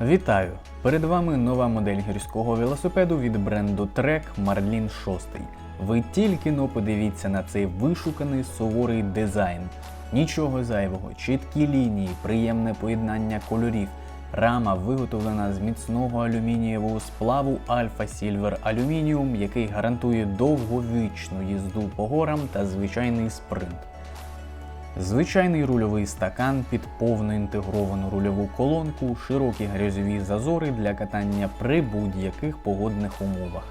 Вітаю! Перед вами нова модель гірського велосипеду від бренду Trek Marlin 6. Ви тільки но подивіться на цей вишуканий суворий дизайн. Нічого зайвого, чіткі лінії, приємне поєднання кольорів. Рама виготовлена з міцного алюмінієвого сплаву Alpha Silver Aluminium, який гарантує довговічну їзду по горам та звичайний спринт. Звичайний рульовий стакан під повну інтегровану рульову колонку, широкі грязьові зазори для катання при будь-яких погодних умовах.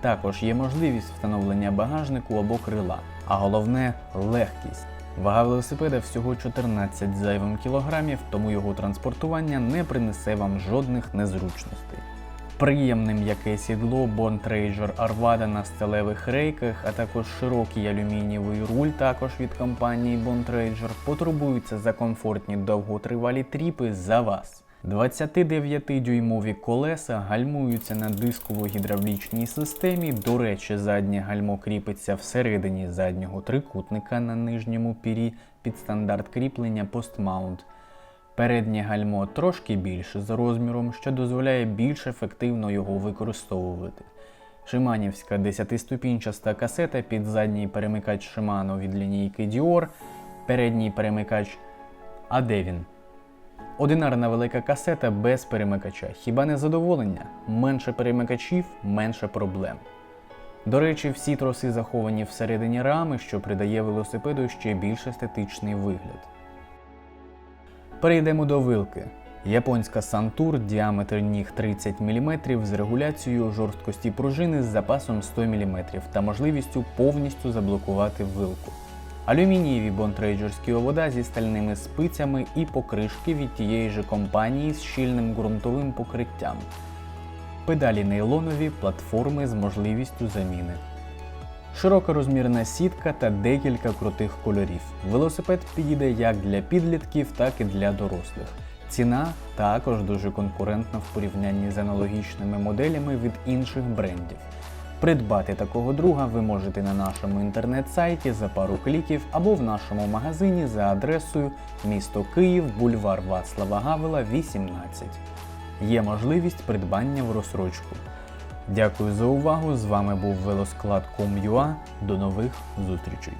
Також є можливість встановлення багажнику або крила, а головне легкість. Вага велосипеда всього 14 зайвим кілограмів, тому його транспортування не принесе вам жодних незручностей. Приємне м'яке сідло Bond Bontrager Arvada на сталевих рейках, а також широкий алюмінієвий руль, також від компанії Bond Bontrager, потурбуються за комфортні довготривалі тріпи за вас. 29-дюймові колеса гальмуються на дисково-гідравлічній системі. До речі, заднє гальмо кріпиться всередині заднього трикутника на нижньому пірі під стандарт кріплення постмаунт. Переднє гальмо трошки більше за розміром, що дозволяє більш ефективно його використовувати. Шиманівська 10-ступінчаста касета під задній перемикач Shimano від лінійки Dior, передній перемикач. А де він? Одинарна велика касета без перемикача. Хіба не задоволення? Менше перемикачів, менше проблем. До речі, всі троси заховані всередині рами, що придає велосипеду ще більш естетичний вигляд. Перейдемо до вилки. Японська Santur, діаметр ніг 30 мм з регуляцією жорсткості пружини з запасом 100 мм та можливістю повністю заблокувати вилку. Алюмінієві бонтрейджерські овода зі стальними спицями і покришки від тієї ж компанії з щільним ґрунтовим покриттям. Педалі нейлонові платформи з можливістю заміни. Широка розмірна сітка та декілька крутих кольорів. Велосипед підійде як для підлітків, так і для дорослих. Ціна також дуже конкурентна в порівнянні з аналогічними моделями від інших брендів. Придбати такого друга ви можете на нашому інтернет-сайті за пару кліків або в нашому магазині за адресою місто Київ, бульвар Вацлава Гавела, 18. Є можливість придбання в розсрочку. Дякую за увагу. З вами був велосклад.com.ua. До нових зустрічей.